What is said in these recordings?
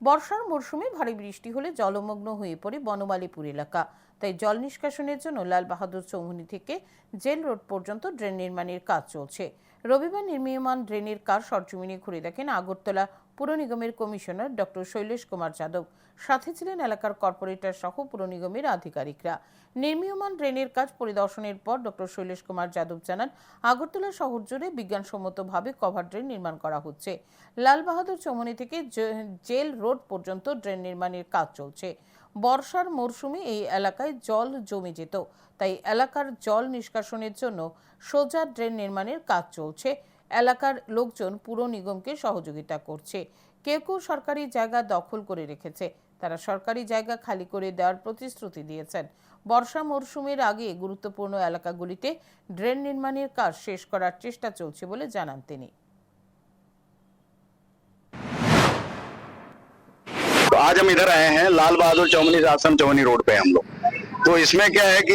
বর্ষার মরশুমে ভারী বৃষ্টি হলে জলমগ্ন হয়ে পড়ে বনমালীপুর এলাকা। তাই জল নিষ্কাশনের জন্য লাল বাহাদুর চৌমুহনী থেকে জেল রোড পর্যন্ত ড্রেন নির্মাণের কাজ চলছে। রবিবার নির্মীয়মান ড্রেনের কাজ সরজমিনে ঘুরে দেখেন আগরতলা পুর নিগমের কমিশনার ডক্টর শৈলেশ কুমার যাদব। সাথে ছিলেন এলাকার কর্পোরেটর সহ পুর নিগমের আধিকারিকরা। নির্মীয়মান ড্রেনের কাজ পরিদর্শনের পর ডক্টর শৈলেশ কুমার যাদব জানান, আগরতলা শহর জুড়ে বিজ্ঞানসম্মতভাবে কভার ড্রেন নির্মাণ করা হচ্ছে। লাল বাহাদুর চৌমনি থেকে জেল রোড পর্যন্ত ড্রেন নির্মাণের কাজ চলছে। বর্ষার মরশুমে এই এলাকায় জল জমে যেত। তাই এলাকার জল নিষ্কাশনের জন্য সোজা ড্রেন নির্মাণের কাজ চলছে। এলাকার লোকজন পুর নিগমকে সহযোগিতা করছে। কেউ কেউ সরকারি জায়গা দখল করে রেখেছে। তারা সরকারি জায়গা খালি করে দেওয়ার প্রতিশ্রুতি দিয়েছেন। বর্ষা মরশুমের আগে গুরুত্বপূর্ণ এলাকাগুলিতে ড্রেন নির্মাণের কাজ শেষ করার চেষ্টা চলছে বলে জানান তিনি। आज हम इधर आए हैं, लाल बहादुर चौमनी आश्रम चौमनी रोड पे हम लोग। तो इसमें क्या है कि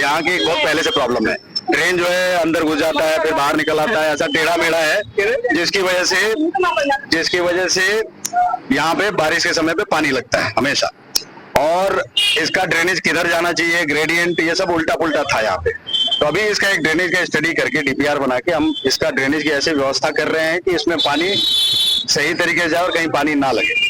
यहाँ की बहुत पहले से प्रॉब्लम है। ट्रेन जो है अंदर घुस जाता है, फिर बाहर निकल आता है, ऐसा टेढ़ा मेढ़ा है, जिसकी वजह से, जिसकी वजह से यहाँ पे बारिश के समय पे पानी लगता है, हमेशा। और इसका ड्रेनेज किधर जाना चाहिए ग्रेडियंट ये सब उल्टा पुल्टा था यहाँ पे। तो अभी इसका एक ड्रेनेज का स्टडी करके डीपीआर बना के हम इसका ड्रेनेज की ऐसी व्यवस्था कर रहे हैं कि इसमें पानी सही तरीके से जाए और कहीं पानी ना लगे।